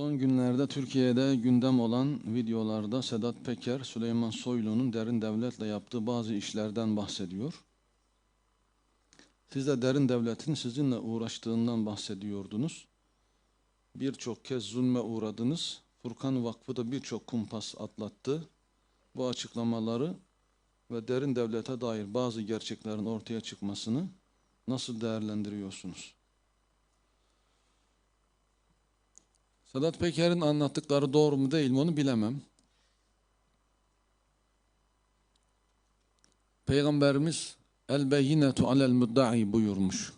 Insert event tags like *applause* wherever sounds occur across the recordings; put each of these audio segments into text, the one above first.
Son günlerde Türkiye'de gündem olan videolarda Sedat Peker, Süleyman Soylu'nun derin devletle yaptığı bazı işlerden bahsediyor. Siz de derin devletin sizinle uğraştığından bahsediyordunuz. Birçok kez zulme uğradınız. Furkan Vakfı da birçok kumpas atlattı. Bu açıklamaları ve derin devlete dair bazı gerçeklerin ortaya çıkmasını nasıl değerlendiriyorsunuz? Sedat Peker'in anlattıkları doğru mu değil mi onu bilemem. Peygamberimiz el beyinetu alel mudda'i buyurmuş.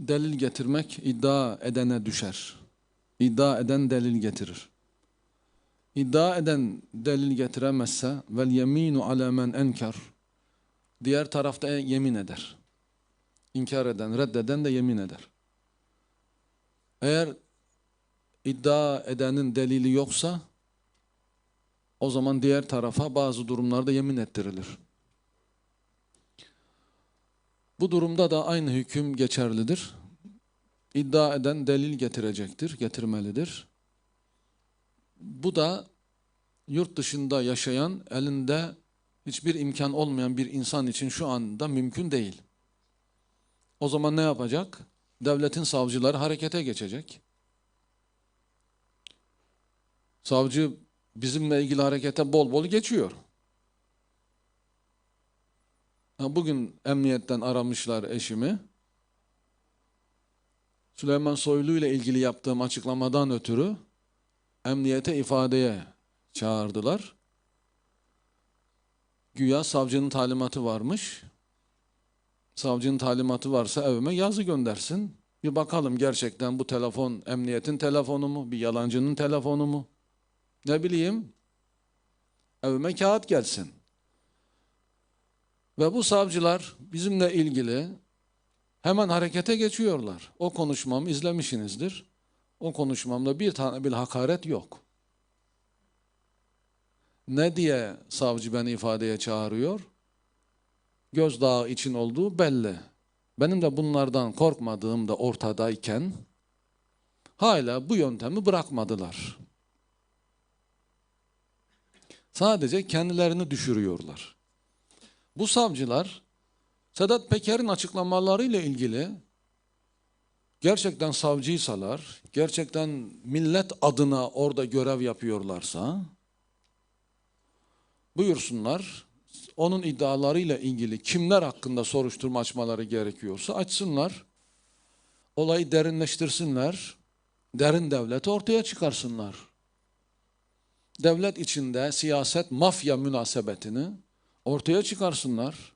Delil getirmek iddia edene düşer. İddia eden delil getirir. İddia eden delil getiremezse vel yeminu ala men enker. Diğer tarafta yemin eder. İnkar eden, reddeden de yemin eder. Eğer iddia edenin delili yoksa o zaman diğer tarafa bazı durumlarda yemin ettirilir. Bu durumda da aynı hüküm geçerlidir. İddia eden delil getirecektir, getirmelidir. Bu da yurt dışında yaşayan, elinde hiçbir imkan olmayan bir insan için şu anda mümkün değil. O zaman ne yapacak? Devletin savcıları harekete geçecek. Savcı bizimle ilgili harekete bol bol geçiyor. Bugün emniyetten aramışlar eşimi. Süleyman Soylu ile ilgili yaptığım açıklamadan ötürü emniyete ifadeye çağırdılar. Güya savcının talimatı varmış. Savcının talimatı varsa evime yazı göndersin. Bir bakalım gerçekten bu telefon emniyetin telefonu mu, bir yalancının telefonu mu? Ne bileyim, evime kağıt gelsin. Ve bu savcılar bizimle ilgili hemen harekete geçiyorlar. O konuşmamı izlemişsinizdir. O konuşmamda bir tane bir hakaret yok. Ne diye savcı beni ifadeye çağırıyor? Gözdağı için olduğu belli. Benim de bunlardan korkmadığım da ortadayken hala bu yöntemi bırakmadılar. Sadece kendilerini düşürüyorlar. Bu savcılar Sedat Peker'in açıklamalarıyla ilgili gerçekten savcıysalar, gerçekten millet adına orada görev yapıyorlarsa buyursunlar. Onun iddialarıyla ilgili kimler hakkında soruşturma açmaları gerekiyorsa açsınlar. Olayı derinleştirsinler. Derin devleti ortaya çıkarsınlar. Devlet içinde siyaset mafya münasebetini ortaya çıkarsınlar.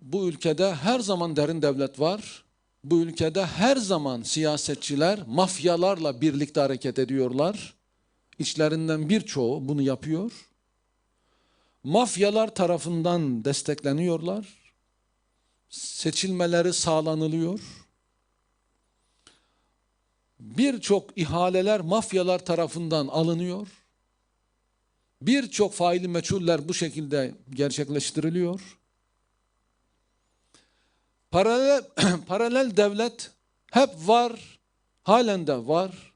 Bu ülkede her zaman derin devlet var. Bu ülkede her zaman siyasetçiler mafyalarla birlikte hareket ediyorlar. İçlerinden birçoğu bunu yapıyor. Mafyalar tarafından destekleniyorlar. Seçilmeleri sağlanılıyor. Birçok ihaleler mafyalar tarafından alınıyor. Birçok faili meçhuller bu şekilde gerçekleştiriliyor. Paralel, *clears throat* paralel devlet hep var, halen de var.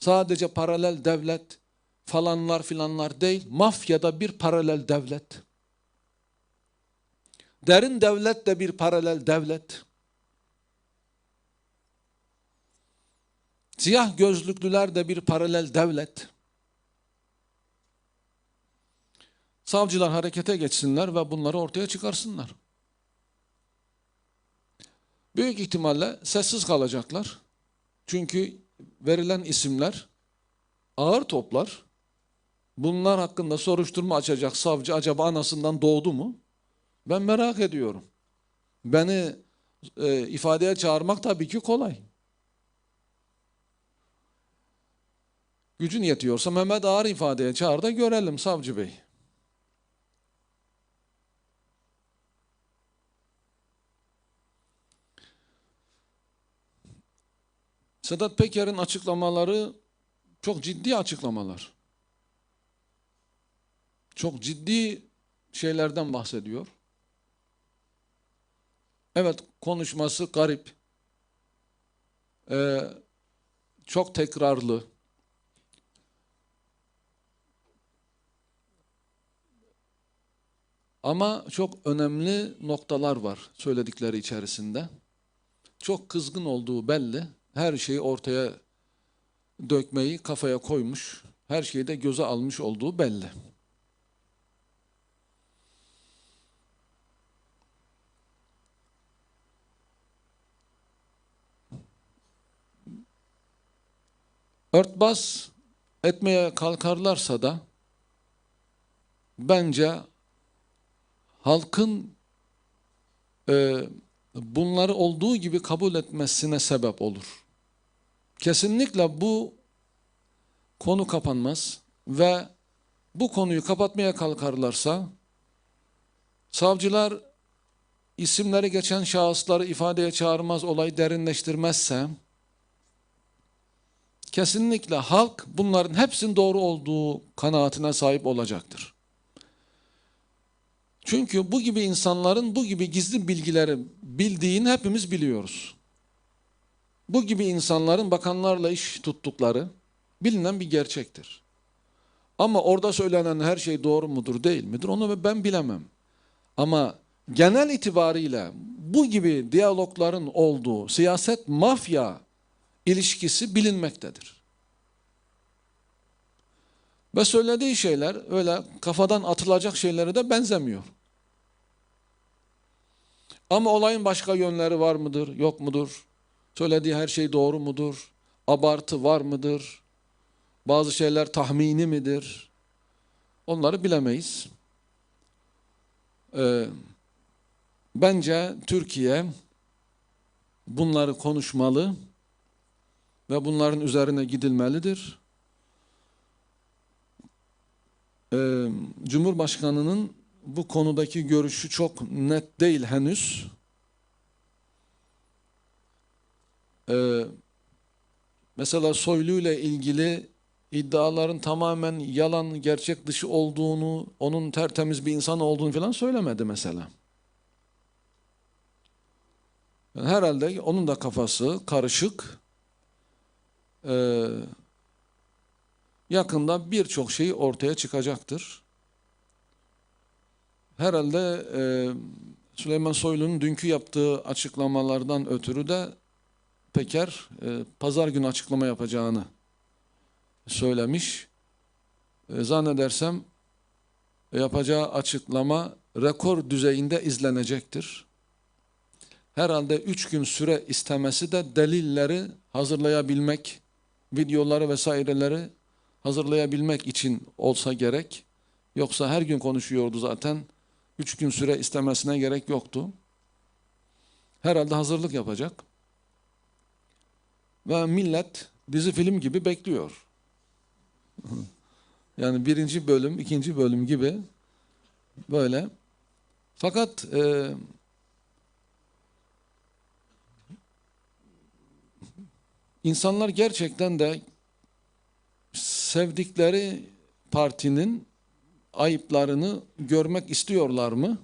Sadece paralel devlet falanlar filanlar değil, mafyada bir paralel devlet. Derin devlet de bir paralel devlet. Siyah gözlüklüler de bir paralel devlet. Savcılar harekete geçsinler ve bunları ortaya çıkarsınlar. Büyük ihtimalle sessiz kalacaklar. Çünkü verilen isimler ağır toplar. Bunlar hakkında soruşturma açacak savcı acaba anasından doğdu mu? Ben merak ediyorum. Beni e, ifadeye çağırmak tabii ki kolay. Gücün yetiyorsa Mehmet Ağar ifadeye çağır da görelim savcı bey. Sedat Peker'in açıklamaları çok ciddi açıklamalar. Çok ciddi şeylerden bahsediyor. Evet konuşması garip. e, çok tekrarlı. Ama çok önemli noktalar var söyledikleri içerisinde. Çok kızgın olduğu belli. Her şeyi ortaya dökmeyi kafaya koymuş. Her şeyi de göze almış olduğu belli. örtbas etmeye kalkarlarsa da bence halkın e, bunları olduğu gibi kabul etmesine sebep olur. Kesinlikle bu konu kapanmaz ve bu konuyu kapatmaya kalkarlarsa savcılar isimleri geçen şahısları ifadeye çağırmaz, olayı derinleştirmezse kesinlikle halk bunların hepsinin doğru olduğu kanaatine sahip olacaktır. Çünkü bu gibi insanların bu gibi gizli bilgileri bildiğini hepimiz biliyoruz. Bu gibi insanların bakanlarla iş tuttukları bilinen bir gerçektir. Ama orada söylenen her şey doğru mudur değil midir onu ben bilemem. Ama genel itibariyle bu gibi diyalogların olduğu siyaset mafya ilişkisi bilinmektedir. Ve söylediği şeyler öyle kafadan atılacak şeylere de benzemiyor. Ama olayın başka yönleri var mıdır, yok mudur? Söylediği her şey doğru mudur? Abartı var mıdır? Bazı şeyler tahmini midir? Onları bilemeyiz. Ee, bence Türkiye bunları konuşmalı ve bunların üzerine gidilmelidir. Ee, Cumhurbaşkanının bu konudaki görüşü çok net değil henüz. Ee, mesela Soylu ile ilgili iddiaların tamamen yalan, gerçek dışı olduğunu, onun tertemiz bir insan olduğunu falan söylemedi mesela. Yani herhalde onun da kafası karışık. Ee, yakında birçok şey ortaya çıkacaktır. Herhalde e, Süleyman Soylu'nun dünkü yaptığı açıklamalardan ötürü de Peker e, pazar günü açıklama yapacağını söylemiş. E, zannedersem yapacağı açıklama rekor düzeyinde izlenecektir. Herhalde üç gün süre istemesi de delilleri hazırlayabilmek, videoları vesaireleri hazırlayabilmek için olsa gerek. Yoksa her gün konuşuyordu zaten. Üç gün süre istemesine gerek yoktu. Herhalde hazırlık yapacak. Ve millet dizi film gibi bekliyor. *laughs* yani birinci bölüm, ikinci bölüm gibi böyle. Fakat e, insanlar gerçekten de sevdikleri partinin ayıplarını görmek istiyorlar mı?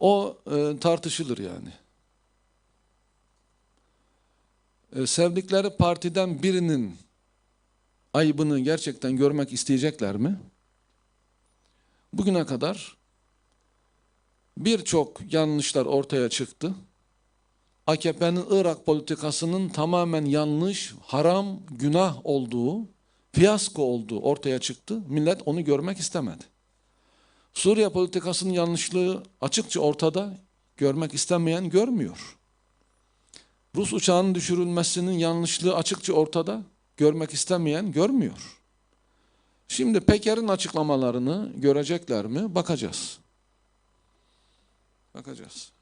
O e, tartışılır yani. E, sevdikleri partiden birinin ayıbını gerçekten görmek isteyecekler mi? Bugüne kadar birçok yanlışlar ortaya çıktı. AKP'nin Irak politikasının tamamen yanlış, haram, günah olduğu fiyasko olduğu ortaya çıktı. Millet onu görmek istemedi. Suriye politikasının yanlışlığı açıkça ortada. Görmek istemeyen görmüyor. Rus uçağının düşürülmesinin yanlışlığı açıkça ortada. Görmek istemeyen görmüyor. Şimdi Peker'in açıklamalarını görecekler mi? Bakacağız. Bakacağız.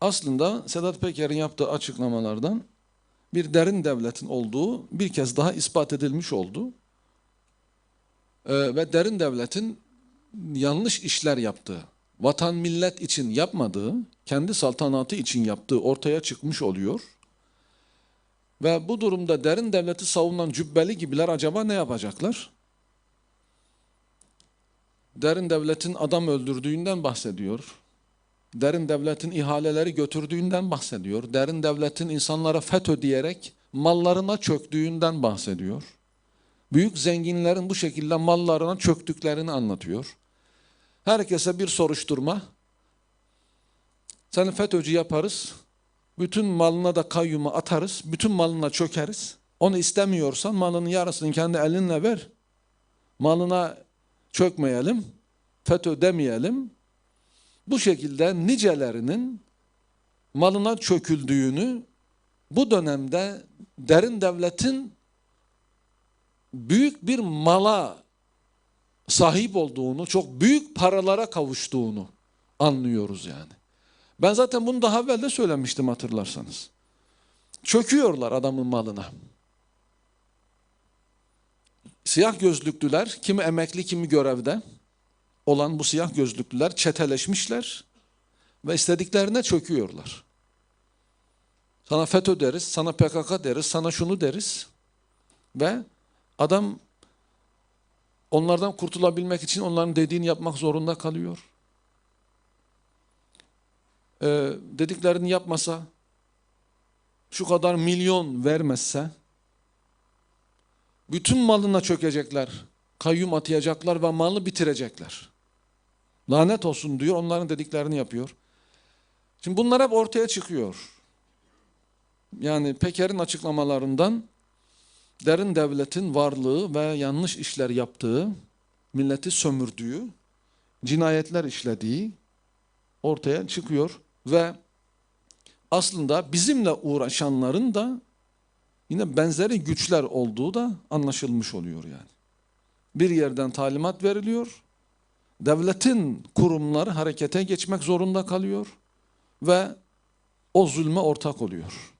Aslında Sedat Peker'in yaptığı açıklamalardan bir derin devletin olduğu bir kez daha ispat edilmiş oldu. Ee, ve derin devletin yanlış işler yaptığı, vatan millet için yapmadığı, kendi saltanatı için yaptığı ortaya çıkmış oluyor. Ve bu durumda derin devleti savunan cübbeli gibiler acaba ne yapacaklar? Derin devletin adam öldürdüğünden bahsediyor. Derin devletin ihaleleri götürdüğünden bahsediyor. Derin devletin insanlara FETÖ diyerek mallarına çöktüğünden bahsediyor. Büyük zenginlerin bu şekilde mallarına çöktüklerini anlatıyor. Herkese bir soruşturma. Seni FETÖ'cü yaparız. Bütün malına da kayyuma atarız. Bütün malına çökeriz. Onu istemiyorsan malının yarısını kendi elinle ver. Malına çökmeyelim. FETÖ demeyelim. Bu şekilde nicelerinin malına çöküldüğünü bu dönemde derin devletin büyük bir mala sahip olduğunu, çok büyük paralara kavuştuğunu anlıyoruz yani. Ben zaten bunu daha evvel de söylemiştim hatırlarsanız. Çöküyorlar adamın malına. Siyah gözlüklüler, kimi emekli kimi görevde olan bu siyah gözlüklüler çeteleşmişler ve istediklerine çöküyorlar. Sana FETÖ deriz, sana PKK deriz, sana şunu deriz ve adam onlardan kurtulabilmek için onların dediğini yapmak zorunda kalıyor. Ee, dediklerini yapmasa, şu kadar milyon vermezse, bütün malına çökecekler, kayyum atayacaklar ve malı bitirecekler. Lanet olsun diyor, onların dediklerini yapıyor. Şimdi bunlar hep ortaya çıkıyor. Yani Peker'in açıklamalarından derin devletin varlığı ve yanlış işler yaptığı, milleti sömürdüğü, cinayetler işlediği ortaya çıkıyor ve aslında bizimle uğraşanların da yine benzeri güçler olduğu da anlaşılmış oluyor yani. Bir yerden talimat veriliyor, devletin kurumları harekete geçmek zorunda kalıyor ve o zulme ortak oluyor.